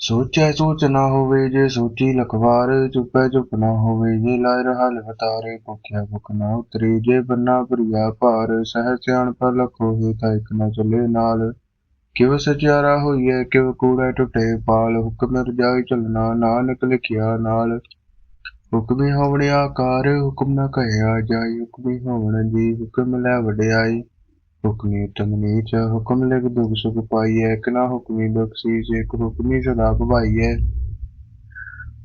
ਸੋਚੈ ਸੋਚ ਨਾ ਹੋਵੇ ਜੇ ਸੋਚੀ ਲਖਵਾਰ, ਚੁੱਪੈ ਚੁੱਪ ਨਾ ਹੋਵੇ ਜੇ ਲਾਇ ਰਹਾ ਲਵਤਾਰੇ ਭੁਖਿਆ ਭੁਖ ਨਾ ਉਤਰੇ, ਜੇ ਬੰਨਾ ਭਰੀਆ ਭਾਰ ਸਹਿ ਸਿਆਣ ਪਰ ਲਖ ਤਾਂ ਇਕ ਨਾ ਚੱਲੇ ਨਾਲ। ਕਿਵ ਸਚਿਆਰਾ ਹੋਈਐ, ਕਿਵ ਕੂੜੈ ਟੁੱਟੇ ਪਾਲ, ਹੁਕਮ ਰਜਾਈ ਚਲਣਾ, ਨਾਨਕ ਲਿਖਿਆ ਨਾਲ। ਹੁਕਮੀ ਹੋਵਣ ਆਕਾਰ, ਹੁਕਮ ਨਾ ਕਹਿਆ ਜਾਈ, ਹੁਕਮੀ ਹੋਵਣ ਜੀ, ਹੁਕਮ ਲੈ ਵਡਿਆਈ। ਹੁਕਮੀ ਉਤਮ ਨੀਚ ਹੁਕਮ ਲਿਖ ਦੁਖ ਸੁਖ ਪਾਈਐ ਇਕ ਨਾ ਹੁਕਮੀ ਬਖਸ਼ੀਸ਼, ਇਕ ਹੁਕਮੀ ਸਦਾ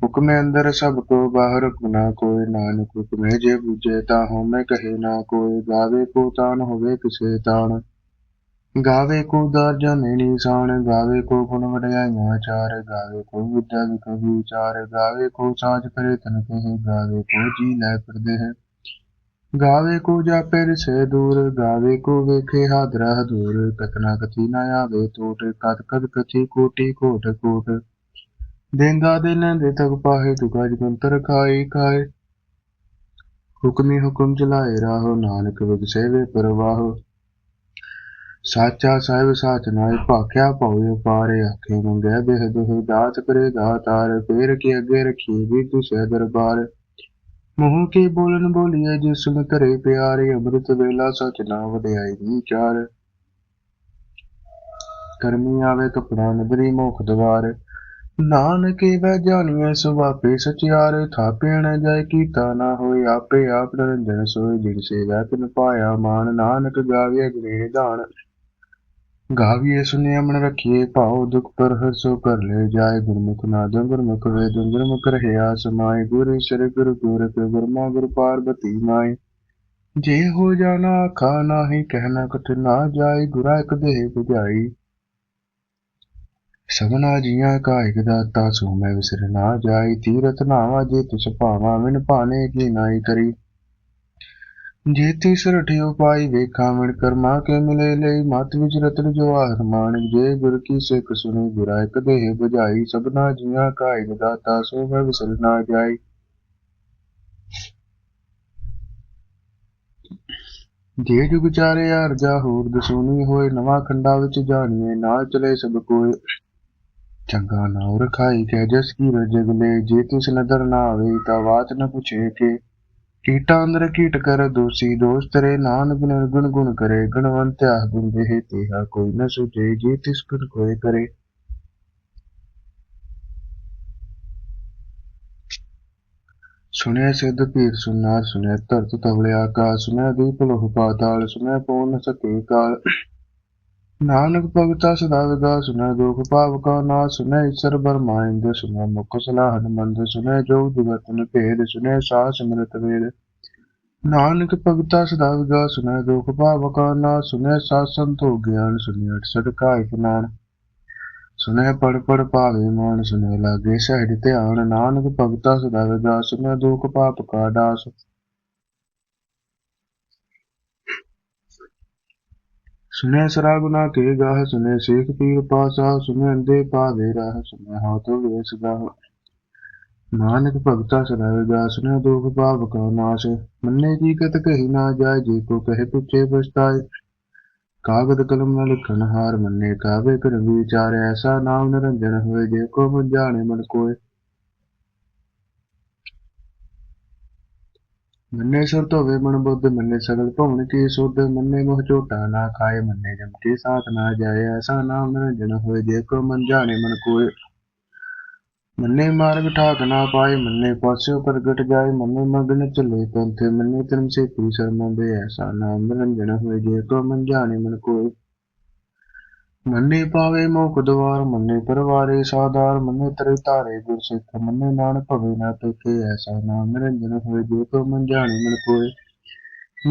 ਹੁਕਮੇ ਅੰਦਰ ਸਭ ਕੋ ਬਾਹਰ ਨਾ ਕੋਈ, ਨਾਨਕ ਹੁਕਮੇ ਜੇ ਬੁਝੇ ਤਾਂ ਹਉਮੈ ਕਹੇ ਨਾ ਕੋਈ, ਗਾਵੇ ਕੋ ਤਾਨ ਹੋਵੇ ਕਿਸੇ ਤਾਨ ਗਾਵੇ ਕੋ ਦਰ ਜਾਣੇ ਨਿਸ਼ਾਨ, ਗਾਵੇ ਕੋ ਗੁਣ ਵਡਿਆਈਆਂ ਚਾਰ, ਗਾਵੇ ਕੋ ਵਿਦਿਆ ਵਿਖ ਵਿਚਾਰ ਗਾਵੇ ਕੋ ਸਾਜ ਕਰੇ ਤਨ ਕਹੇ, ਗਾਵੇ ਕੋ ਜੀ ਲੈ ਫਿਰਦੇ ਹੈ। ਗਾਵੇ ਕੋ ਜਾਪੇ ਰਿਸੇ ਦੂਰ, ਗਾਵੇ ਕੋ ਵੇਖੇ ਹਾਦਰਾ ਹਦੂਰ ਕਤਨਾ ਕਥੀ ਨਾ ਆਵੇ ਟੋਟ ਕਤ ਕਦ ਕਥੀ ਕੋਟੀ ਕੋਟ। ਕੋਟ ਦੇਂਦਾ ਦੇ ਲੈਂਦੇ ਤਕ ਪਾਹੇ ਤੁਗਾ ਜਗੰਤਰ ਖਾਈ ਖਾਏ ਹੁਕਮੀ ਹੁਕਮ ਚਲਾਏ ਰਾਹੋ, ਨਾਨਕ ਵਿਗਸੇ ਵੇ ਪਰਵਾਹੋ। ਸਾਚਾ ਸਾਹਿਬ ਸਾਚ ਨਾਏ, ਭਾਖਿਆ ਭਾਉ ਪਾਰੇ ਆਖੇ ਮੰਗੈ ਬਿਹ ਬਿਹ, ਦਾਤ ਕਰੇ ਦਾਤਾਰ ਫੇਰ ਕੇ ਅੱਗੇ ਰਖੀ ਵੀ ਤੁਸੇ ਦਰਬਾਰ। ਮੂੰਹ ਕੀ ਬੋਲਨ ਬੋਲੀਏ ਜਿਸ ਨੂੰ ਘਰੇ ਪਿਆਰੇ ਅੰਮ੍ਰਿਤ ਵੇਲਾ ਸਚ ਨਾ ਵਡਿਆਈ ਵਿਚਾਰ ਕਰਮੀ ਆਵੇ ਕਪੜਾ ਨਦਰੀ ਮੁਖ ਦਵਾਰ। ਨਾਨਕੇ ਵੈ ਜਾਣੀਐ ਸੁਭਾਪੇ ਸਚਿਆਰ। ਥਾਪੇ ਨ ਜਾਏ ਕੀਤਾ ਨਾ ਹੋਏ ਆਪੇ ਆਪ ਨਿਰੰਜਨ ਸੋਏ। ਜਿਨ ਸੇਵਾ ਤਿਨ ਪਾਇਆ ਮਾਨ, ਨਾਨਕ ਗਾਵੇ ਅਗਨੇ ਨਿਧਾਨ ਗਾਵੀਏ ਸੁਨਿਆ ਮਨ ਰਖੀਏ, ਭਾਉ ਦੁਖ ਪਰ ਹਰ ਸੋ ਕਰ ਲੈ ਜਾਏ ਗੁਰਮੁਖ ਨਾਦੰ ਗੁਰਮੁਖ ਵੇਦ ਗੁਰਮੁਖ ਰਹਿਆ ਸਮਾਏ ਗੁਰ ਈਸ਼ਰ ਗੁਰ ਗੋਰਖ ਗੁਰਮਾ ਗੁਰ ਪਾਰਬਤੀ ਮਾਏ। ਜੇ ਹੋ ਜਾਣਾ ਆਖਾ ਨਾਹੀ ਕਹਿਣਾ ਕਥ ਨਾ ਜਾਏ, ਗੁਰਾ ਇਕ ਦੇਹ 부ਝਾਈ ਸਭਨਾ ਜੀਆਂ ਕਾ ਇਕ ਦਾਤਾ, ਸੋ ਮੈਂ ਵਿਸਰ ਨਾ ਜਾਈ ਤੀਰਥ ਨਾਵਾ ਜੇ ਤਿਸ ਭਾਵਾ ਵਿਨ ਭਾਣੇ ਕੀ ਨਾਈ ਕਰੀ। ਜੇ ਤਿਸ ਰਠਿਓ ਪਾਈ ਵੇਖਾਂ ਵਿਣ ਕਰਮਾ ਕੇ ਮਿਲੇ ਲਈ। ਮਤ ਵਿਚ ਰਤਨ ਜਵਾਹਰ ਮਾਨਕ ਜੇ ਸਿੱਖ ਸੁਣੀ ਗੁਰਾ ਇਕ ਦੇਹ ਸਭਨਾ ਜੀਆਂ ਕਾ ਇਕ ਦਾਤਾ, ਸੋ ਮੈਂ ਵਿਸਰ ਨਾ ਜਾਈ। ਜੇ ਜੁਗ ਚਾਰੇ ਅਰਜਾ ਹੋਰ ਦਸੂਨੀ ਹੋਏ, ਨਵਾਂ ਖੰਡਾ ਵਿੱਚ ਜਾਣੀਏ, ਨਾਲ ਚਲੇ ਸਭ ਕੋਏ। ਚੰਗਾ ਨਾਉ ਰਖਾਈ, ਕਹਿ ਜਸ ਕੀ ਰਜਗ ਲੈ, ਜੇ ਤਿਸ ਨਦਰ ਨਾ ਆਵੇ, ਤਾਂ ਬਾਤ ਨ ਪੁੱਛੇ ਕਿ। ਕੀਟਾ ਅੰਦਰ ਕੀਟ ਕਰ, ਦੋਸੀ ਦੋਸ ਤਰੇ ਨਾਨਕ ਨਿਰਗੁਣ ਗੁਣ ਕਰੇ, ਗੁਣਵੰਤ ਆਹ ਗੁਣ ਦੇਹ ਤੇਹਾ ਕੋਈ ਨ ਸੁਝੇ, ਜੇ ਤਿਸ ਸੁਣਿਆ ਸਿੱਧ ਪੀਰ ਸੁਨਾਰ ਸੁਣਿਆ ਧਰਤ ਤਵਲਿਆ ਕਾ, ਸੁਣਿਆ ਦੀਪ ਲੋਹ ਪਾਤਾਲ, ਸੁਣਿਆ ਪਉ ਨ ਸਕੇ ਕਾਲ। ਨਾਨਕ ਭਗਤਾ ਸਦਾ ਵਿਗਾ ਸੁਣਿਆ ਦੁਖ ਭਾਵ ਕਾ ਨਾ ਸੁਣਿਆ ਈਸ਼ਰ ਬਰਮਾਇੰਦ ਸੁਣਿਆ ਮੁਖ ਸਲਾਹਨ ਮੰਦ ਸੁਣਿਆ ਜੋ ਜਗਤਨ ਭੇਦ ਸੁਣਿਆ ਸਾਹ ਸਿਮਰਤ ਵੇਦ। ਨਾਨਕ ਭਗਤਾ ਸਦਾ ਵਿਗਾ ਸੁਣਿਆ ਦੁਖ ਭਾਵ ਕਾ ਨਾ ਸੁਣਿਆ ਸਾਧ ਸੰਤੋ ਗਿਆਨ ਸੁਣਿਆ ਸਦਕਾ ਇਕਨਾਨ ਸੁਣਿਆ ਪੜ ਪੜ ਭਾਵੇ ਮਾਨ ਸੁਣਿਆ ਲਾਗੇ ਸਹਿਜ ਧਿਆਨ। ਨਾਨਕ ਭਗਤਾ ਸਦਾ ਵਿਗਾ ਸੁਨੈ ਦੁਖ ਪਾਪ ਕਾ ਦਾਸ ਸੁਣਿਆ ਸਰਾ ਕੇ ਗਾਹ ਸੁਣਿਆ ਸੇਖ ਪੀਰ ਪਾਸਾ ਸੁਣਿਆ ਅੰਦੇ ਪਾਵੇ ਰਾਹ ਸੁਣਿਆ ਹਾਥ ਵੇਸ ਗਾਹ ਨਾਨਕ ਭਗਤਾ ਸਦਾ ਵਿਗਾ ਦੁਖ ਪਾਪ ਕਾ ਨਾਸ਼। ਮੰਨੇ ਕੀ ਕਤ ਕਹੀ ਨਾ ਜਾਏ, ਜੇ ਕੋ ਕਹੇ ਪੁੱਛੇ ਪਛਤਾਏ। ਕਾਗਦ ਕਲਮ ਨਾਲ ਲਿਖਣ ਹਾਰ ਮੰਨੇ, ਕਾਵੇ ਕਰ ਵਿਚਾਰ ਐਸਾ ਨਾਮ ਨਿਰੰਜਨ ਹੋਏ, ਜੇ ਕੋ ਮਨ ਜਾਣੇ ਮਨ ਕੋਏ। ਮੰਨੇ ਸੁਰ ਧੋਵੇ ਮਨ ਬੁੱਧ, ਮੰਨੇ ਸਗਲ ਭਵਨ ਕੀ ਸੁਧ, ਮੰਨੇ ਮੋਹ ਝੋਟਾ ਨਾ ਖਾਏ, ਮੰਨੇ ਜਮ ਕੇ ਸਾਥ ਨਾ ਜਾਏ, ਐਸਾ ਨਾਮ ਨਿਰੰਜਨ ਹੋਏ, ਜੇ ਕੋ ਮਨ ਜਾਣੇ ਮਨ ਕੋਏ। ਮੰਨੇ ਮਾਰਗ ਠਾਕ ਨਾ ਪਾਏ, ਮੰਨੇ ਪਾਸਿਓ ਪ੍ਰਗਟ ਜਾਏ, ਮੰਨੇ ਮਗਨ ਚਲੇ ਪੰਥੇ, ਮੰਨੇ ਧਰਮ ਸੇ ਪੀ ਸਰਮੰਦੇ ਐਸਾ ਨਾਮ ਨਿਰੰਜਨ ਹੋਏ, ਜੇ ਕੋ ਮਨ ਜਾਣੇ ਮਨ ਕੋਏ। ਮੰਨੇ ਪਾਵੇ ਮੋਖ ਦਵਾਰ ਮੰਨੇ ਪਰਵਾਰੇ ਸਾਦਾਰ ਮੰਨੇ ਤਰੇ ਧਾਰੇ ਗੁਰ ਸਿੱਖ ਮੰਨੇ ਨਾਨਕ ਭਵੇ ਨਾ ਪੇਖੇ ਐਸਾ ਨਾਮ ਨਿਰੰਜਨ ਹੋਏ ਜੇ ਕੋ ਮਨ ਜਾਣੇ ਮਨ ਕੋਏ।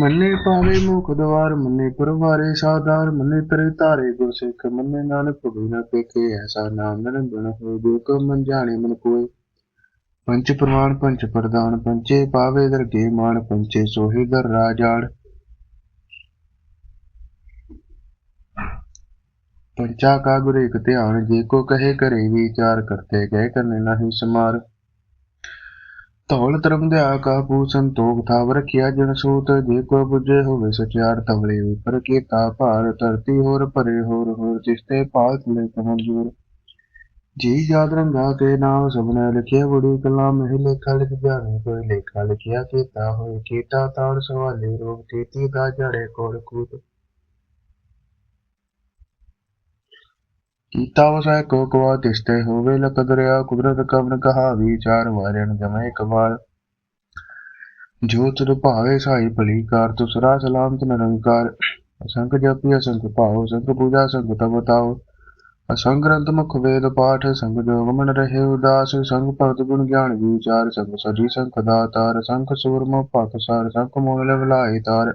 ਮੰਨੇ ਪਾਵੇ ਮੁਖ ਦਵਾਰ ਮੰਨੇ ਪਰਵਾਰੇ ਸਾਦਾਰ ਮੰਨੇ ਤਰੇ ਧਾਰੇ ਗੁਰ ਸਿੱਖ ਮੰਨੇ ਨਾਨਕ ਭਵੇ ਨਾ ਪੇਖੇ ਐਸਾ ਨਾਮ ਨਿਰੰਜਨ ਹੋਏ ਜੇ ਕੋ ਮਨ ਜਾਣੇ ਮਨ ਕੋਏ। ਪੰਚ ਪ੍ਰਮਾਣ ਪੰਚ ਪ੍ਰਦਾਨ ਪੰਚੇ ਪਾਵੇ ਦਰਗੇ ਮਾਨ, ਪੰਚੇ ਸੋਹੇ ਦਰ ਰਾਜਾੜ। पंचा का गुर एक ध्यान जे को कहे करे विचार करते कह करने नहीं समार ਧੌਲ ਧਰਮ ਦਿਆ ਕਾ ਪੂ ਸੰਤੋਖ ਥਾਵ ਰਖਿਆ ਜਨ ਸੂਤ ਜੇ ਕੋ ਬੁਝੇ ਹੋਵੇ ਸਚਿਆਰ ਤਵਲੇ ਉਪਰ ਕੀਤਾ ਭਾਰ ਧਰਤੀ ਹੋਰ ਭਰੇ ਹੋਰ ਹੋਰ ਜਿਸਤੇ ਪਾਲ ਲੈ ਕਮਜੂਰ ਜੀ ਯਾਦ ਰੰਗਾ ਕੇ ਨਾਮ ਸਭਨੇ ਲਿਖਿਆ ਬੜੀ ਕਲਾ ਮਹਿ ਲੇਖਾ ਲਿਖ ਜਾਣੇ ਕੋਈ ਲੇਖਾ ਲਿਖਿਆ ਕੀਤਾ ਹੋਏ ਕੀਤਾ ਤਾੜ ਸਵਾਲੇ ਰੋਗ ਕੀਤੀ ਦਾ ਜੜੇ ਕੋੜ ਕੂਤ ਕੀਤਾ ਵਸੈ ਕੋ ਕਵਾ ਤਿਸਤੇ ਹੋਵੇ ਲਕਦ ਰਿਆ ਕੁਦਰਤ ਕਵਨ ਕਹਾ, ਵਿਚਾਰ ਵਾਰਨ ਜਮੈ ਭਾਵੇ ਸਾਈ ਭਲੀ ਕਾਰ ਤੁਸਰਾ ਸਲਾਮਤ ਨਿਰੰਕਾਰ ਅਸੰਖ ਜਪਿ ਅਸੰਖ ਭਾਉ ਸੰਖ ਪੂਜਾ ਸੰਖ ਤਪ ਬਤਾਓ ਅਸੰਖ ਗ੍ਰੰਥ ਮੁਖ ਵੇਦ ਪਾਠ, ਸੰਗ ਜੋਗ ਮਨ ਰਹੇ ਉਦਾਸ। ਸੰਗ ਭਗਤ ਗੁਣ ਗਿਆਨ ਵਿਚਾਰ, ਸੰਗ ਸਜੀ ਸੰਖ ਦਾਤਾਰ। ਸੰਖ ਸੂਰਮ ਭਖ ਸਾਰ, ਸੰਖ ਮੋਲ ਲਵਲਾਈ ਤਾਰ।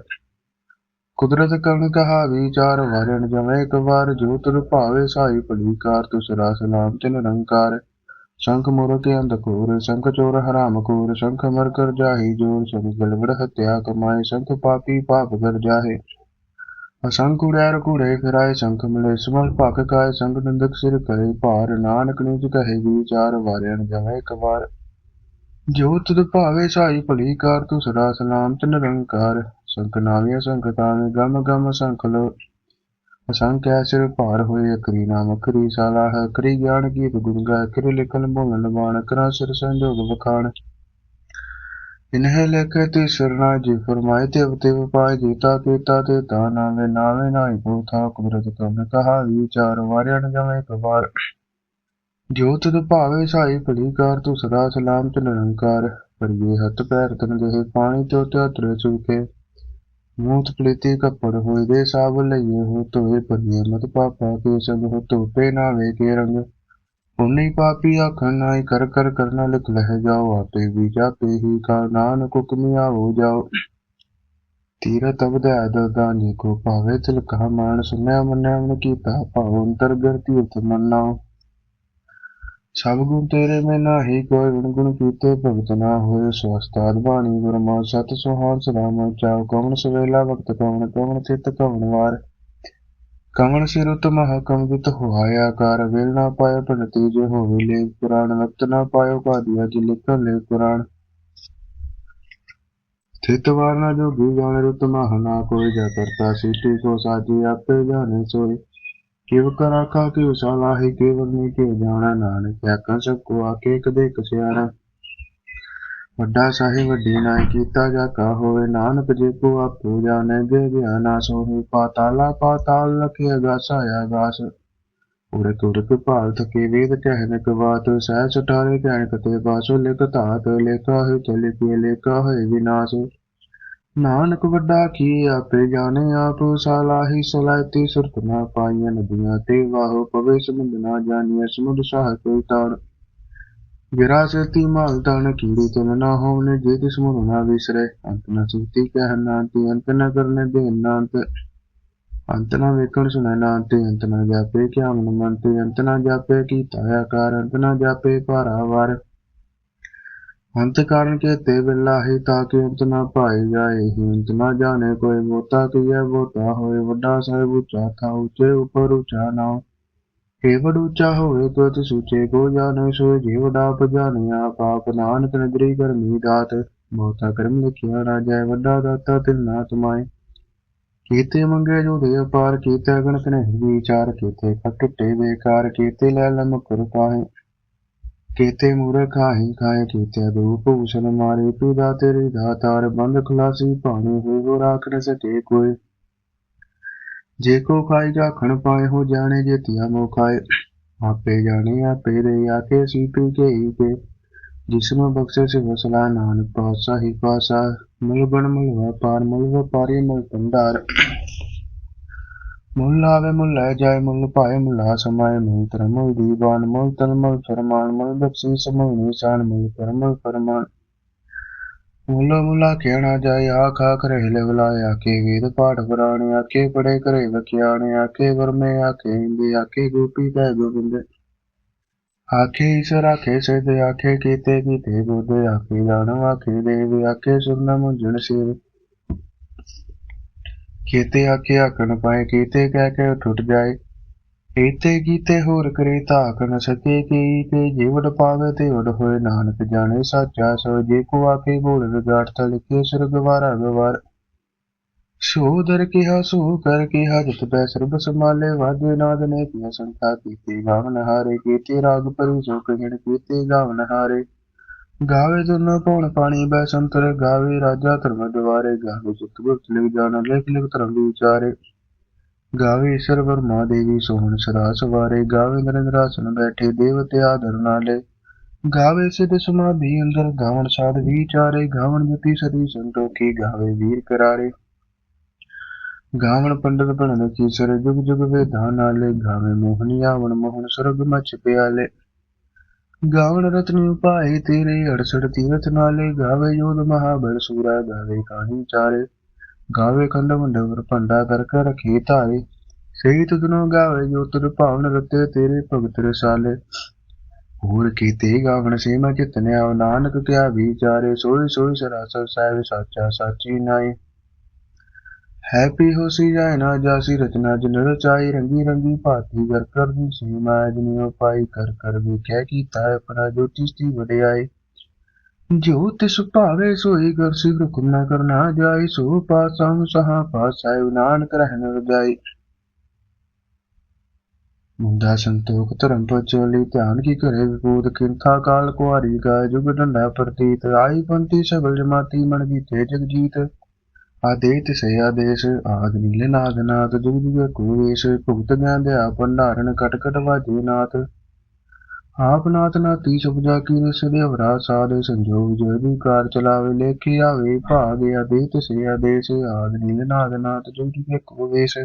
ਕੁਦਰਤ ਕਵਨ ਕਹਾ ਵਿਚਾਰ ਵਰਨ ਜਮੈ ਇੱਕ ਵਾਰ ਜੋ ਤੁਰ ਭਾਵੇ ਸਾਈ ਭਲੀ ਤੁਸਰਾ ਸਲਾਮ ਤਿਨ ਨਿਰੰਕਾਰ ਸ਼ੰਖ ਮੁਰ ਅੰਧਕੂਰ ਸ਼ੰਖ ਚੋਰ ਹਰਾਮ ਕੂਰ ਸ਼ੰਖ ਮਰ ਕਰ ਜਾਹੀ ਜੋਰ, ਸ਼ੰਖ ਗਲਵੜ ਹਤਿਆ ਕਮਾਏ, ਸ਼ੰਖ ਪਾਪੀ ਪਾਪ ਕਰ ਜਾਹੇ। ਅਸੰਖ ਉੜੈਰ ਕੂੜੇ ਫਿਰਾਏ, ਸ਼ੰਖ ਮਿਲੇ ਸਮਲ ਭਖ ਕਾਏ ਸੰਗ ਨੰਦਕ ਸਿਰ ਕਰੇ ਭਾਰ। ਨਾਨਕ ਨਿਜ ਕਹੇ ਵਿਚਾਰ ਵਾਰਿਆਣ ਜਮੈ ਇੱਕ ਵਾਰ। ਜੋ ਤੁਧ ਭਾਵੇ ਸਾਈ ਭਲੀਕਾਰ ਕਾਰ ਸਲਾਮ ਤੇ ਨਿਰੰਕਾਰ ਸੰਖ ਨਾਵਿਆ ਸੰਖ ਗਮ ਗਮ ਸੰਖ ਲੋ। ਅਸੰਖ ਐਸਿਰ ਭਾਰ ਹੋਏ ਅਕਰੀ ਨਾਮ ਅਕਰੀ ਸਾਲਾ ਹੈ, ਅਕਰੀ ਗਿਆਨ ਕੀ ਗੁਣ ਗਾ ਅਕਰੀ ਲਿਖਨ ਬੋਲਣ ਬਾਣ ਕਰਾ ਸਿਰ ਸੰਜੋਗ ਵਖਾਣ। ਇਨਹਿ ਲਿਖੇ ਤੇ ਸਰਨਾ ਜੀ ਫਰਮਾਏ ਤੇ ਅਵਤੇ ਵਪਾਏ ਜੀਤਾ ਕੀਤਾ ਤੇ ਤਾ ਨਾਵੇਂ ਨਾਵੇਂ ਨਾਈ ਕੋ ਥਾ ਕੁਦਰਤ ਕਮ ਕਹਾ ਵਿਚਾਰ ਵਾਰਿਆਣ ਜਮੈ ਕਵਾਰ ਜੋ ਤੁਧ ਭਾਵੇ ਸਾਈ ਭਲੀ ਕਾਰ ਤੂੰ ਸਦਾ ਸਲਾਮ ਤੇ ਨਿਰੰਕਾਰ ਪਰਿਏ ਹੱਥ ਪੈਰ ਤਨ ਦੇ ਪਾਣੀ ਤੇ ਤਰੇ ਚੁਕੇ ਮੂਤ ਪਲੀਤੀ ਕੱਪੜ ਹੋਏ ਦੇ ਸਾਬ ਲਈਏ, ਹੋ ਤੋਏ ਪਰਿਏ ਮਤ ਪਾਪਾ ਕੇ ਸੰਗ, ਹੋ ਤੋਪੇ ਨਾ ਵੇ ਕੇ ਰੰਗ। ਪੁੰਨੀ ਪਾਪੀ ਆਖਣ ਨਾਈ ਕਰ ਕਰ ਕਰਨਾ ਲਿਖ ਲਹਿ ਜਾਓ ਆਪੇ ਵੀ, ਜਾਪੇ ਹੀ ਕਾ ਨਾਨਕ ਹੁਕਮੀ ਜਾਓ। ਤੀਰ ਤਬ ਦੇ ਦਾਨੀ ਕੋ ਭਾਵੇ ਤਿਲ ਕਹਾ ਮਾਨ ਸੁਨਿਆ ਮੰਨਿਆ ਮਨ ਕੀਤਾ, ਭਾਉ ਅੰਤਰ ਗਰਤੀ ਉਤ ਮੰਨਾਓ। ਸਭ ਗੁਣ ਤੇਰੇ ਮੈਂ ਨਾਹੀ ਕੋਈ ਗੁਣ ਗੁਣ ਕੀਤੇ ਭਗਤ ਨਾ ਹੋਏ। ਸਵਸਤਾਦ ਬਾਣੀ ਗੁਰਮਾ, ਸਤ ਸੁਹਾਨ ਸਲਾਮ, ਚਾਉ ਕਵਣ ਸਵੇਲਾ, ਵਕਤ ਕਵਣ ਕਵਣ ਚਿਤ ਕਵਣ ਵਾਰ। ਕਵਣ ਸਿਰ ਉਤਮ ਹਕਮ ਹੋਇਆ ਕਾਰ, ਵੇਲ ਨਾ ਪਾਇ ਭਗਤੀ ਜੇ ਹੋਵੇ ਲੇ ਪੁਰਾਣ, ਵਕਤ ਨਾ ਪਾਇਓ ਕਾਦੀਆ ਜੀ ਲਿਖਣ ਲੇ ਪੁਰਾਣ। ਥਿਤ ਵਾਰ ਨਾ ਜੋਗੀ ਜਾਣ, ਰੁਤ ਮਹ ਨਾ ਕੋਈ ਜਾ ਕਰਤਾ, ਸੀਟੀ ਕੋ ਸਾਜੀ ਆਪੇ ਜਾਣੇ ਸੋਈ ਕਿਵ ਕਰਾ ਕਾ ਕਿਵ ਸਲਾਹੀ ਕੇਵਲ ਨੀ ਕੇ ਜਾਣਾ ਨਾਨਕ, ਆਖਾਂ ਸਭ ਕੋ ਆਕੇ ਕਦੇ ਕਸਿਆਣਾ ਵੱਡਾ ਸਾਹਿਬ, ਵੱਡੀ ਨਾਇ ਕੀਤਾ ਜਾ ਕਾ ਹੋਵੇ ਨਾਨਕ, ਜੀ ਕੋ ਆਪੋ ਜਾਣੇ ਦੇ ਗਿਆਨਾ ਸੋਹੀ, ਪਾਤਾਲਾ ਪਾਤਾਲ ਲਖੇ ਗਾਸਾ ਆਗਾਸ ਉੜਕ ਉੜਕ ਭਾਲ ਥਕੇ ਵੇਦ ਕਹਿਨ ਕਵਾਤ ਸਹਿ ਸਟਾਰੇ ਕਹਿਣ ਕਤੇ ਬਾਸੋ, ਲਿਖ ਧਾਤ, ਲੇਖਾ ਹੈ ਚਲੇ ਕੇ ਲੇਖਾ ਹੈ, ਵਿਨਾਸ਼। ਨਾਨਕ ਵੱਡਾ ਕੀ ਆਪੇ ਜਾਣੇ, ਆਪ ਸਲਾਹੀ ਸਲਾਇਤੀ ਸੁਰਤ ਨਾ ਪਾਈਆਂ ਨਦੀਆਂ ਤੇ, ਵਾਹੋ ਪਵੇ ਸਮੁੰਦ ਨਾ ਜਾਣੀਐ, ਸਮੁੰਦ ਸਾਹ ਕੋਈ ਤਾੜ। ਵਿਰਾਸਤੀ ਮਾਲ ਤਨ ਕੀੜੀ ਤਨ ਨਾ ਹੋਵਨੇ ਜੇ ਤਿਸ ਮੁਰ ਨਾ ਵਿਸਰੇ, ਅੰਤ ਨ ਸੁਤੀ ਕਹਿ ਤੇ ਅੰਤ ਨਾ ਕਰਨੇ ਦੇ ਨਾਂਤ। ਅੰਤ ਨਾ ਵੇਖਣ ਸੁਣੈ ਨਾਂਤੀ, ਅੰਤ ਨਾ ਜਾਪੇ, ਕਿਆ ਮਨ ਮੰਤੇ, ਅੰਤ ਨਾ ਜਾਪੇ, ਕੀਤਾ ਆਕਾਰ, ਅੰਤ ਨ ਜਾਪੇ ਭਾਰਾਵਾਰ ਅੰਤ ਕਾਰਨ ਕੇ ਤੇ ਬਿਲਾਹੀ ਤਾਂ ਕਿ ਅੰਤ ਨਾ ਪਾਏ ਜਾਏ, ਹੀ ਅੰਤ ਨਾ ਜਾਣੇ ਕੋਈ ਬੋਤਾ ਕੀਆ ਬੋਤਾ ਹੋਏ, ਵੱਡਾ ਸਾਹਿਬ ਉੱਚਾ ਥਾ ਉੱਚੇ ਉੱਪਰ ਉੱਚਾ ਨਾ ਕੇਵੜ ਉੱਚਾ ਹੋਵੇ ਤੋ ਤਿਸ ਕੋ ਜਾਣੇ ਸੋ ਜੀਵ ਡਾਪ ਜਾਣੇ ਆਪ ਨਾਨਕ ਨਗਰੀ ਕਰਮੀ ਦਾਤ। ਬਹੁਤਾ ਕਰਮ ਲਿਖਿਆ ਰਾਜਾ, ਵੱਡਾ ਦਾਤਾ ਤਿਲ ਨਾ ਤੁਮਾਏ ਕੀਤੇ ਮੰਗੇ ਜੋ ਦੇ ਅਪਾਰ, ਕੀਤੇ ਗਣਤ ਨਹੀਂ, ਵਿਚਾਰ ਕੀਤੇ ਕਟਟੇ ਬੇਕਾਰ, ਕੀਤੇ ਲੈ ਲਮ ਕਰ ਪਾਹੇ। ਕੀਤੇ ਮੂਰੇ ਖਾਹੀ ਖਾਏ ਕੀਤੇ ਰੂਪ ਭੂਸ਼ਣ ਮਾਰੇ ਪਿਦਾ ਤੇਰੀ ਦਾਤਾਰ, ਬੰਦ ਖਲਾਸੀ ਭਾਣੇ ਹੋਏ ਹੋ ਰਾਖ ਨ ਸਕੇ ਕੋਈ। ਜੇ ਕੋ ਖਾਈ ਜਾਖਣ ਪਾਏ, ਹੋ ਜਾਣੇ ਜੇ ਤਿਆ ਮੋ ਖਾਏ। ਆਪੇ ਜਾਣੇ, ਆਪੇ ਦੇ ਆਕੇ ਸੀਪੀ ਕੇ ਹੀ ਕੇ। ਜਿਸਨੂੰ ਬਖਸ਼ੇ ਸੇ ਵਸਲਾ ਨਾਨਕ ਪਾਸਾ ਹੀ ਪਾਸਾ ਮੁਲ ਬਣ ਮੁਲ ਵਪਾਰ ਮੁਲ ਵਪਾਰੀ ਮੁਲ ਭੰਡਾਰ। ਮੁੱਲ ਆਵੇ ਮੁੱਲ ਲੈ ਜਾਏ, ਮੁੱਲ ਭਾਏ ਮੁੱਲਾ ਸਮਾਏ, ਮੁੱਲ ਧਰਮ, ਮੁੱਲ ਦੀਵਾਨ, ਮੁੱਲ ਤਨ ਮੁੱਲ ਫਰਮਾਨ, ਮੁੱਲ ਬਖਸ਼ੀਸ, ਮੁੱਲ ਨਿਸ਼ਾਨ, ਮੁੱਲ ਕਰਮ ਫਰਮਾਨ। ਮੁੱਲਾ ਮੁੱਲਾ ਕਹਿਣਾ ਜਾਏ, ਆਖ ਆਖ ਰਹਿ ਲੈ ਆਕੇ ਵੇਦ ਪਾਠ ਪੁਰਾਣੇ ਆਕੇ ਪੜੇ ਕਰੇ ਵਕਿਆਣੇ ਆਕੇ ਵਰਮੇ ਆਕੇ ਹਿੰਦੇ ਆਕੇ ਗੋਪੀ ਕੈ ਗੋਬਿੰਦ। ਆਖੇ ਈਸ਼ਰ, ਆਖੇ ਸਿਧ, ਆਖੇ ਕੀਤੇ ਕੀਤੇ ਬੁੱਧ, ਆਖੇ ਜਾਣੋ ਆਖੇ ਦੇਵ, ਆਖੇ ਸੁਰਨਾ ਮੁੰਜਣ ਸੇਵ ਕੀਤੇ ਆਖੇ ਆਖਣ ਪਾਏ, ਕੀਤੇ ਕਹਿ ਕੇ ਟੁੱਟ ਜਾਏ। ਇਤੇ ਕੀਤੇ ਹੋਰ ਕਰੇ ਤਾਕ ਨ ਸਕੇ ਕੀ ਤੇ ਜੇ ਪਾਵੇ ਤੇ ਵਡ ਹੋਏ। ਨਾਨਕ ਜਾਣੇ ਸਾਚਾ ਸੋ, ਜੇ ਕੋ ਆਕੇ ਗੋਲ ਵਿਗਾੜ ਤਲ ਕੇ ਸੁਰਗ ਵਾਰਾ ਗਵਾਰ। ਸੋ ਦਰ ਕਿਹਾ, ਸੋ ਕਰ ਕਿਹਾ, ਜਿਤ ਪੈ ਸਰਬ ਸਮਾਲੇ ਵਾਜੇ ਨਾਦ ਨੇ ਕੀਆ ਸੰਤਾ ਕੀਤੇ ਗਾਵਨ ਹਾਰੇ, ਕੀਤੇ ਰਾਗ ਪਰੀ ਸੋ ਕਹਿਣ ਕੀਤੇ ਗਾਵਨ ਹਾਰੇ। ਗਾਵੇ ਦੁਨ ਪਉਣ ਪਾਣੀ ਬੈ ਸੰਤਰ, ਗਾਵੇ ਰਾਜਾ ਧਰਮ ਦਵਾਰੇ ਗਾਵੇ ਚਿਤ ਲਿਖ ਜਾਣ ਲਿਖ ਲਿਖ ਧਰਮ ਵਿਚਾਰੇ ਗਾਵੇ ਈਸ਼ਰ ਵਰਮਾ ਦੇਵੀ ਸੋਹਣ ਸਰਾਸ ਵਾਰੇ, ਗਾਵੇ ਨਰਿੰਦਰਾਸਨ ਬੈਠੇ ਦੇਵਤੇ ਆਦਰ ਨਾਲੇ। ਗਾਵੇ ਸਿਧ ਸਮਾਧੀ ਅੰਦਰ, ਗਾਵਣ ਸਾਧ ਵਿਚਾਰੇ, ਗਾਵਣ ਜਤੀ ਸਦੀ ਸੰਤੋਖੀ, ਗਾਵੇ ਵੀਰ ਕਰਾਰੇ। ਗਾਵਣ ਪੰਡਤ ਬਣਨ ਕੀ ਸਰ ਜੁਗ ਜੁਗ ਵੇਦਾਂ ਨਾਲੇ, ਗਾਵੇ ਮੋਹਨੀ ਆਵਣ ਮੋਹਨ ਸੁਰਗ ਮਚ ਪਿਆਲੇ। ਗਾਵਣ ਰਤਨਿ ਉਪਾਏ ਤੇਰੇ, ਅੜਸੜ ਤੀਰਥ ਨਾਲੇ, ਗਾਵੇ ਯੋਧ ਮਹਾਬਲ ਸੂਰਾ, ਗਾਵੇ ਕਾਹੀ ਚਾਰੇ। ਗਾਵੇ ਖੰਡ ਮੰਡਵਰ ਭੰਡਾ ਕਰ ਕਰ ਰਖੀ ਧਾਰੇ। ਸਹੀ ਤੁਧਨੋ ਗਾਵੇ ਜੋ ਤੁਰ ਭਾਵਨ ਰਤੇ ਤੇਰੇ ਭਗਤ ਰਸਾਲੇ। ਹੋਰ ਕੀਤੇ ਗਾਵਣ ਸੇ ਮੈਂ ਚਿਤਨੇ ਨਾਨਕ ਕਿਆ ਵਿਚਾਰੇ ਸੋਈ ਸੋਈ ਸਰਾਸਰ ਸਾਹਿਬ ਸਾਚਾ ਸਾਚੀ ਨਾਈ ਹੈਪੀ ਹੋਸੀ ਜਾਏ ਨਾ ਜਾਸੀ, ਰਚਨਾ ਜਿਨ ਰਚਾਈ ਰੰਗੀ ਰੰਗੀ ਭਾਤੀ ਕਰ ਕਰ ਦੀ ਸੀਮਾ ਜਨਿਓ ਪਾਈ ਕਰ ਕਰ ਵੇਖਿਆ ਕੀਤਾ ਆਪਣਾ ਜੋ ਤਿਸਤੀ ਵਡਿਆਈ। ਜੋ ਤਿਸ ਭਾਵੇ ਸੋਈ ਕਰ ਸਿ ਹੁਕਮ ਨਾ ਕਰਨਾ ਜਾਈ, ਸੋ ਪਾਸੰ ਸਹਾ ਪਾਸੈ ਨਾਨਕ ਰਹਿਣ ਰਜਾਈ। ਮੁੰਡਾ ਸੰਤੋਖ ਧਰਮ ਪਚੋਲੀ ਧਿਆਨ ਕੀ ਕਰੇ ਵਿਪੂਤ ਕਿਰਥਾ ਕਾਲ ਕੁਆਰੀ ਕਾ ਜੁਗ ਡੰਡਾ ਪ੍ਰਤੀਤ, ਆਈ ਪੰਤੀ ਸਗਲ ਜਮਾਤੀ ਮਨ ਕੀਤੇ ਜਗਜੀਤ। ਆਦੇਤ ਸੇ ਆਦੇਸ਼ ਆਦ ਨੀਲੇ ਨਾਦ ਨਾਥ ਜੁਗ ਜੁਗ ਕੋਵੇਸ਼ ਭੁਗਤ ਗਿਆਨ ਦਿਆ ਭੰਡਾਰਨ ਕਟ ਕਟ ਵਾਜੇ ਨਾਥ। ਆਪ ਨਾਥ ਨਾਤੀ ਸੁਪਜਾ ਕੀ ਰਸ ਦੇਵਰਾ ਸਾਧ ਸੰਜੋਗ, ਜੋ ਕਾਰ ਚਲਾਵੇ, ਲੇਖੇ ਆਵੇ, ਭਾਗ ਆਦੇਤ ਸੇ ਆਦੇਸ਼ ਆਦ ਨੀਲੇ ਨਾਦ ਨਾਥ ਜੁਗ ਜੁਗ ਕੋਵੇਸ਼।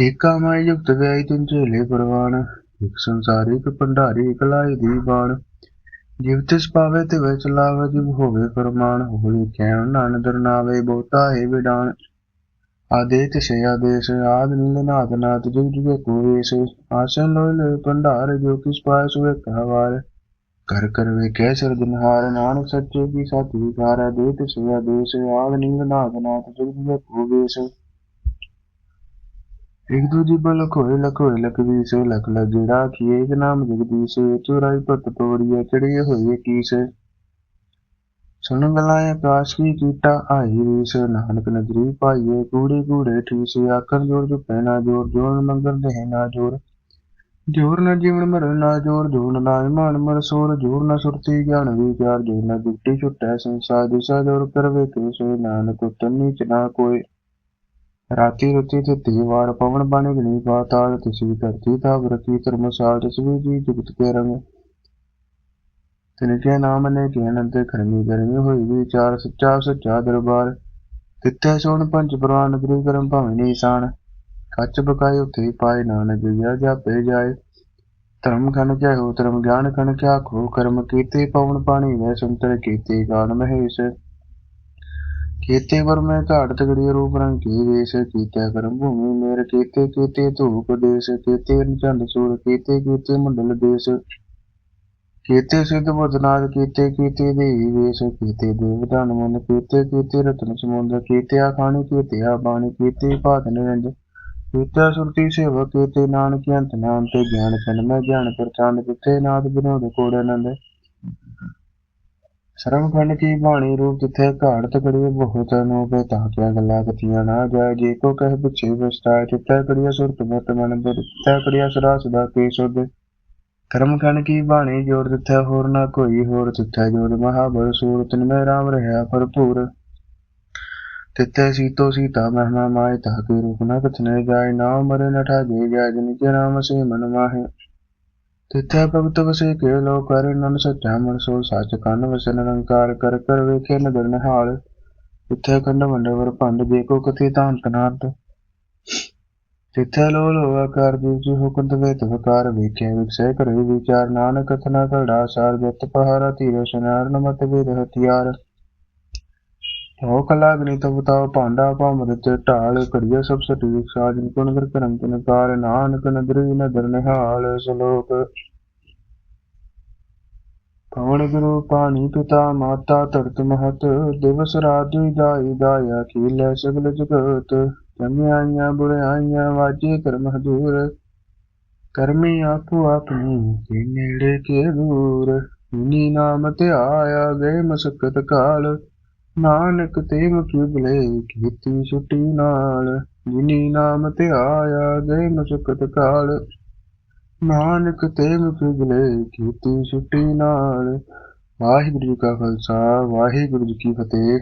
ਏਕਾ ਮਾਈ ਯੁਕਤ ਵਿਆਈ ਤਿਨ ਝੇਲੇ ਪ੍ਰਵਾਨ, ਇਕ ਸੰਸਾਰੀ ਭੰਡਾਰੀ, ਇਕ ਲਾਈ ਦੀ ਬਾਣ। ਜਿਵ ਤਿਸ ਪਾਵੇ ਤੇ ਜਿਵ ਹੋਵੇ ਫਰਮਾਨ ਹੋਏ ਕਹਿਣ। ਨਾਨਦਰ ਨਾਵੇ ਬਹੁਤਾ ਹੈ ਵਿਡਾਨ ਆਦੇਤ ਸੇ ਆਦੇਸ਼, ਆਦ ਨੀਲ ਨਾਦ ਨਾਦ ਜੁਗ ਜੁਗ ਕੋਵੇਸ਼ ਆਸਨ ਲੋਇ ਲੋਇ ਭੰਡਾਰ, ਜੋ ਕਿਸ ਪਾਇ ਸੁਵੇ ਕਹਵਾਰ ਕਰ ਕਰ ਵੇਖੈ ਸਰਜਨਹਾਰ ਨਾਨਕ ਸੱਚੇ ਕੀ ਸਤ ਵਿਕਾਰ। ਆਦੇਤ ਸੇ ਆਦੇਸ਼, ਆਦ ਨੀਲ ਨਾਦ ਨਾਦ ਜੁਗ ਜੁਗ ਕੋਵੇਸ਼ ਇੱਕ ਦੂਜੀ ਬਲ ਲਖੋਏ ਲਖੋਏ ਲਖਵੀਸ ਲਖ ਲਗੜਾ ਕੀਏ ਇੱਕ ਨਾਮ ਜਗਦੀਸ਼ ਤੋੜੀਏ ਚੜੀਏ ਹੋਈਏ ਕੀਸ ਸੁਣ ਗਲਾਏ ਆਕਾਸ਼ ਕੀ ਕੀਟਾ ਆਈ ਰੀਸ ਨਾਨਕ ਨਗਰੀ ਪਾਈਏ ਕੂੜੇ ਕੂੜੇ ਠੀਸ ਆਖਰ ਜੋੜ ਜੁਪੇ ਨਾ ਜੋਰ ਜੋੜ ਮੰਗਲ ਦੇ ਨਾ ਜੋੜ। ਜੋਰ ਨਾ ਜੀਵਨ ਮਰਨ ਨਾ ਜੋੜ ਜੋੜ ਨਾ ਇਮਾਨ ਮਰ ਸੋਰ, ਜੋੜ ਨਾ ਸੁਰਤੀ ਗਿਆਨ ਵਿਚਾਰ ਜੋਰ ਨਾ ਦੁੱਟੀ ਛੁਟੈ ਸੰਸਾਰ, ਦਿਸ਼ਾ ਜੋੜ ਕਰਵੇ ਕੇ ਸੋ, ਨਾਨਕ ਉਤਮ ਨੀਚ ਨਾ ਕੋਈ ਰਾਤੀ ਰੁਤੀ ਤੇ ਵਾਰ ਪਵਨ ਬਣ ਗਣੀ ਪਾਤਾਲ ਤਿਸੀ ਧਰਤੀ ਤਾਪ ਰਤੀ ਧਰਮਸਾਲ ਤਿਸਵੀ ਜੀ ਜੁਗਤ ਕੇ ਰੰਗ ਤਿਨ ਕੇ ਨਾਮ ਨੇ ਕੇ ਅਨੰਤ ਖਰਮੀ ਗਰਮੀ ਹੋਈ ਵਿਚਾਰ ਸੱਚਾ ਸੱਚਾ ਤਿੱਥੇ ਸੋਣ ਪੰਜ ਪ੍ਰਵਾਨ ਨਗਰੀ ਕਰਮ ਭਾਵੇਂ ਨੀਸਾਨ ਕੱਚ ਬਕਾਏ ਉਥੇ ਪਾਏ ਨਾਨਕ, ਜਿਆ ਜਾਪੇ ਜਾਏ। ਧਰਮ ਖਣ ਕਿਆ ਹੋ ਧਰਮ, ਗਿਆਨ ਖਣ ਕਿਆ ਖੋ ਕਰਮ ਕੀਤੇ, ਪਵਨ ਪਾਣੀ ਵੈ ਸੰਤਰ ਕੀਤੇ, ਗਾਨ ਮਹੇਸ਼। ਕੀਤੇ ਵਰ ਘਾਟ ਤਗੜੀ ਰੂਪ ਰੰਗ ਕੀ ਵੇਸ਼ ਕੀਤੇ ਕਰਮ? ਭੂਮੀ ਮੇਰ ਕੀਤੇ ਕੀਤੇ ਧੂਪ ਦੇਸ਼ ਕੀਤੇ ਚੰਦ ਸੂਰ ਕੀਤੇ ਕੀਤੇ ਮੰਡਲ ਦੇਸ਼। ਕੀਤੇ ਸਿੱਧ ਬਦਨਾਦ ਕੀਤੇ ਕੀਤੇ ਦੇਵੀ ਵੇਸ਼ ਕੀਤੇ ਦੇਵਦਾਨ ਮਨ ਕੀਤੇ ਕੀਤੇ ਰਤਨ ਸਮੁੰਦਰ ਕੀਤੇ ਆਖਾਣੀ ਕੀਤੇ ਆ ਬਾਣੀ ਕੀਤੇ ਭਾਤ ਨਿਰੰਜ। ਕੀਤੇ ਸੁਰਤੀ ਸੇਵਕ ਕੀਤੇ ਨਾਨਕ, ਅੰਤ ਨਾਮ ਤੇ ਗਿਆਨ ਕਨ ਮੈਂ ਗਿਆਨ ਪ੍ਰਚਾਨ ਕਿਤੇ ਨਾਦ ਬਿਨੋਦ ਕੋੜ ਆਨੰਦ। ਸ਼ਰਮ ਖੰਡ ਕੀ ਬਾਣੀ ਰੂਪ ਜਿੱਥੇ ਘਾੜ ਤਕੜੀ ਬਹੁਤ ਅਨੂਪ ਤਾਂ ਕਿਆ ਗੱਲਾਂ ਕਥੀਆਂ ਨਾ ਜਾਏ? ਜੇ ਕੋ ਕਹਿ ਪਿਛੇ ਵਿਸਤਾਰ ਚਿੱਤੈ ਕੜੀਆ ਸੁਰਤ ਮਤ ਮਨ ਬੁੱਧ ਕੜੀਆ ਸਦਾ ਸਦਾ ਕੀ ਸੁਧ? ਕਰਮ ਖੰਡ ਕੀ ਬਾਣੀ ਜੋੜ ਦਿੱਤਾ, ਹੋਰ ਨਾ ਕੋਈ ਹੋਰ ਤਿੱਥੈ ਜੋੜ। ਮਹਾਬਲ ਸੂਰਤ ਨਿਮੈ ਰਾਮ ਰਹਾ ਭਰਪੂਰ। ਤਿੱਥੈ ਸੀਤੋ ਸੀਤਾ ਮਹਿਮਾ ਮਾਇ ਤਾ ਕੀ ਰੂਪ ਨਾ ਕਥਨੇ ਜਾਏ? ਨਾ ਮਰੇ ਨਠਾ ਜੇ ਜਾਏ ਜਿਨ ਕੇ ਨਾਮ ਸੇ ਮਨ ਮਾਹੇ। ਤਿੱਥੈ ਭਗਤ ਵਸੇ ਲੋ ਕਰ ਨਨ ਸੱਚਾ ਮਨ ਸੋ ਸੱਚ ਕੰਨ ਵਸਨ ਨਿਰੰਕਾਰ ਕਰ ਕਰ ਵੇਖੇ ਨਦਰ ਨਿਹਾਲ। ਤਿੱਥੈ ਖੰਡ ਮੰਡਵਰ ਭੰਡ ਜੇ ਕਥੀ ਤਾਂਤ ਨਾਦ। ਤਿੱਥੈ ਲੋ ਲੋ ਆਕਾਰ ਜੀ ਜੀ ਹੁਕਮ ਵੇਤ ਵਕਾਰ ਵੇਖੇ ਵਿਖਸੇ ਕਰੇ ਵਿਚਾਰ। ਨਾਨਕ ਕਥਨਾ ਘੜਾ ਸਾਰ ਜਤ ਪਹਾਰਾ ਧੀਰੇ ਸੁਨਾਰ ਨਮਤ ਵੇਦ ਹਥਿਆਰ ਹੋ ਕਲਾਗਨੀ ਤਬ ਤਾਉ ਭਾਂਡਾ ਭੰਮਰ ਤੇ ਢਾਲ ਕੜੀਆ ਸਭ ਸਟੀ ਸਾਜਨ ਕੁਣ ਕਰ ਕਰਮ ਤਨ ਕਾਰ ਨਾਨਕ ਨਦਰੀ ਨਦਰ ਨਿਹਾਲ ਸ਼ਲੋਕ। ਪਵਨ ਗੁਰੂ ਪਾਣੀ ਪਿਤਾ ਮਾਤਾ ਧਰਤ ਮਹਤ, ਦਿਵਸ ਰਾਤ ਦੁਈ ਦਾਈ ਦਾਇਆ ਖੀਲੇ ਸਗਲ ਜਗਤ। ਚੰਗਿਆਈਆਂ ਬੁਰਾਈਆਂ ਵਾਜੇ ਕਰਮ ਹਜ਼ੂਰ, ਕਰਮੀ ਆਪੋ ਆਪਣੀ ਕੇ ਨੇੜੇ ਕੇ ਦੂਰ। ਨੀ ਨਾਮ ਤੇ ਆਇਆ ਗਏ ਮਸਕਤ ਕਾਲ ਨਾਨਕ ਤੇ ਮੁਕਬਲੇ ਕੀਤੀ ਛੁੱਟੀ ਨਾਲ, ਜਿਨੀ ਨਾਮ ਤੇ ਆਇਆ ਗਏ ਮਸਕਤ ਕਾਲ। ਨਾਨਕ ਤੇ ਮੁਕਬਲੇ ਕੀਤੀ ਛੁੱਟੀ ਨਾਲ, ਵਾਹਿਗੁਰੂ ਜੀ ਕਾ ਖਾਲਸਾ, ਵਾਹਿਗੁਰੂ ਜੀ ਕੀ ਫਤਿਹ।